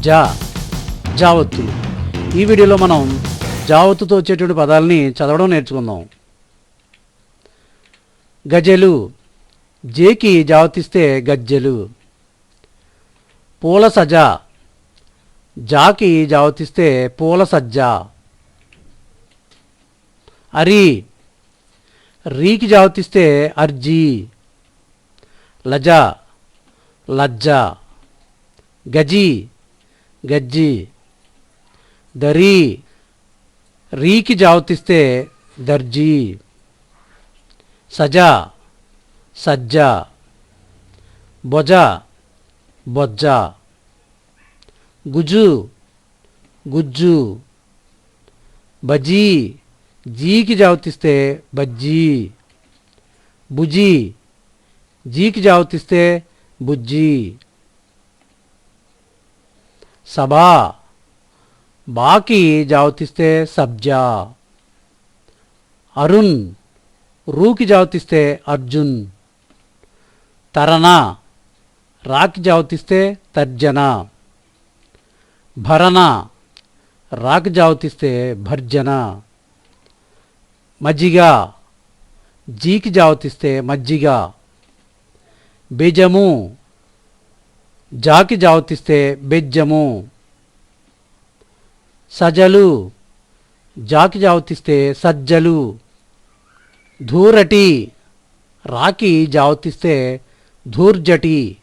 జా జావత్తులు. ఈ వీడియోలో మనం జావత్తుతో వచ్చేటువంటి పదాలని చదవడం నేర్చుకుందాం. గజలు. జేకి జావతిస్తే గజ్జెలు. పూల సజ జాకి జావతిస్తే పూల సజ్జ అరి. రీకి జావతిస్తే అర్జీ. లజ. లజ్జ. గజీ. గజ్జి దరి రీకి జావతిస్తే దర్జీ సజ సజ్జ బొజ బొజ్జ గుజు గుజ్జు బజీ జీకి జావతిస్తే బజ్జీ బుజీ జీకి జావతిస్తే బుజ్జి. సభా. బాకి జావతిస్తే సబ్జా. అరుణ్ రూకి జావతిస్తే అర్జున్. తరణ రాకి జావతిస్తే తర్జన. భరణ రాకి జావతిస్తే భర్జన. మజ్జిగ జీకి జావతిస్తే మజ్జిగ. బీజము జాకి జావతిస్తే బెజ్జము. సజలు. జాకి జావతిస్తే సజ్జలు. ధూరటి. రాకి జావతిస్తే ధూర్జటి.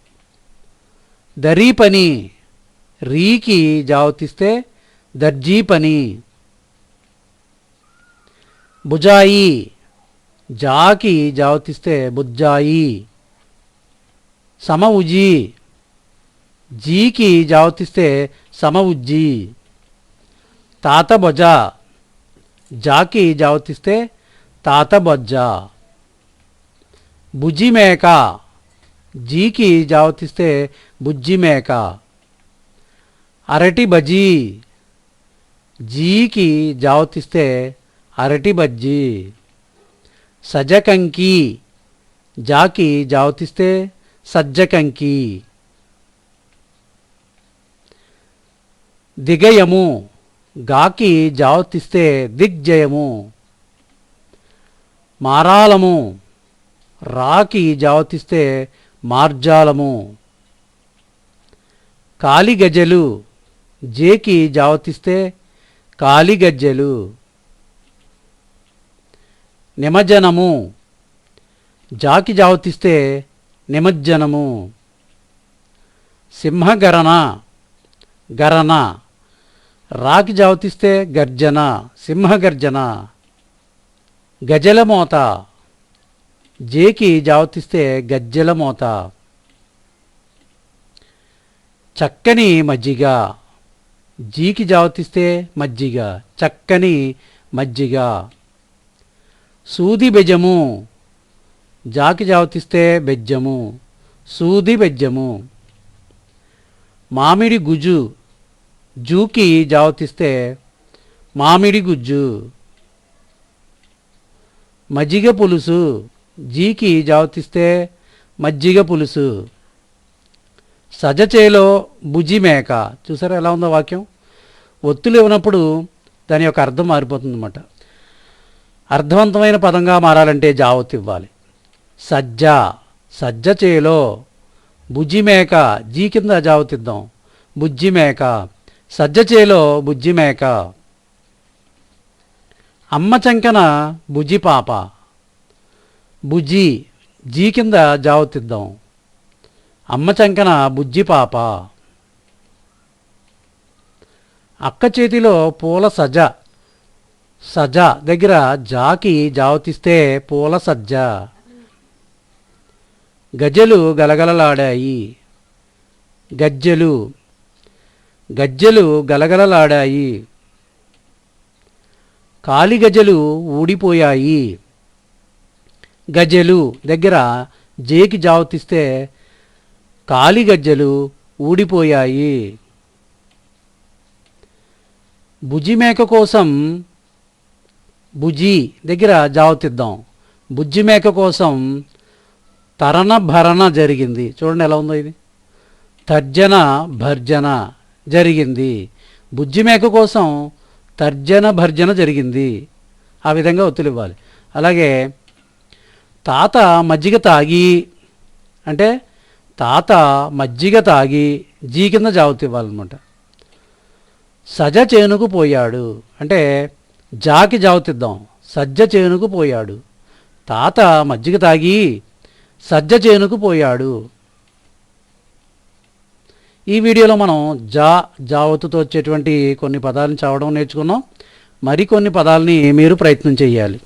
దరీ పని రీకి జావతిస్తే దర్జీ పని బుజాయి జాకి జావతిస్తే బుజ్జాయి సమ ఉజీ జీకి జావతిస్తే సమ ఉజ్జి తాత బొజ జాకి జావతిస్తే తాత బొజ్జ బుజ్జి మేక జీకి జావతిస్తే బుజ్జి మేక అరటి బజీ జీకి జావతిస్తే అరటి బజ్జీ సజకంకి జాకి జావతిస్తే సజ్జకంకి. దిగయము గాకి జావతిస్తే దిగ్జయము. మారాలము రాకి జావతిస్తే మార్జాలము. కాలిగజలు జేకి జావతిస్తే కాలిగజ్జలు. నిమజ్జనము జాకి జావతిస్తే నిమజ్జనము. సింహగరణ గరణ. రాకి జావతిస్తే గర్జన సింహగర్జన గజల మోత. జేకి జావతిస్తే గజ్జలమోత చక్కని మజ్జిగ. జీకి జావతిస్తే మజ్జిగ చక్కని మజ్జిగ. సూది బెజము జాకి జావతిస్తే బెజ్జము సూది బెజ్జము. మామిడి గుజు జూకి జావతిస్తే మామిడి గుజ్జు. మజ్జిగ పులుసు జీకి జావతిస్తే మజ్జిగ పులుసు. సజచేలో బుజి మేక. చూసారా ఎలా ఉందో వాక్యం? ఒత్తులు ఇవ్వనప్పుడు దాని యొక్క అర్థం మారిపోతుందన్నమాట. అర్థవంతమైన పదంగా మారాలంటే జావత్ ఇవ్వాలి. సజ్జ. సజ్జ చేలో బుజ్జి మేక. జీ కింద జావతిద్దాం. బుజ్జి మేక. సజ్జ చేలో బుజ్జి మేక అమ్మ చంకన బుజ్జి పాప. బుజ్జి జీ కింద జావతిద్దాం అమ్మ చంకన బుజ్జి పాప. అక్క చేతిలో పూల సజ సజ దగ్గర జాకి జావతిస్తే పూల సజ్జ. గజలు గలగలలాడాయి. గజ్జలు గజ్జెలు గలగలలాడాయి. కాలిగజలు ఊడిపోయాయి. గజలు దగ్గర జేకి జావతిస్తే కాలిగజ్జలు ఊడిపోయాయి. బుజి మేక కోసం బుజి దగ్గర జావతిద్దాం. బుజ్జి మేక కోసం తరణ భరణ జరిగింది. చూడండి ఎలా ఉందో ఇది. తర్జన భర్జన. జరిగింది. బుజ్జి మేక కోసం తర్జన భర్జన జరిగింది. ఆ విధంగా ఒత్తులివ్వాలి అలాగే తాత మజ్జిగ తాగి అంటే తాత మజ్జిగ తాగి జీ కింద జావతు ఇవ్వాలన్నమాట. సజ చేనుకు పోయాడు. అంటే జాకి జావతిద్దాం సజ్జ చేనుకు పోయాడు. తాత మజ్జిగ తాగి సజ్జ చేనుకు పోయాడు. ఈ వీడియోలో మనం జా జావతుతో వచ్చేటువంటి కొన్ని పదాలను చదవడం నేర్చుకున్నాం. మరికొన్ని పదాలని మీరు ప్రయత్నం చేయాలి.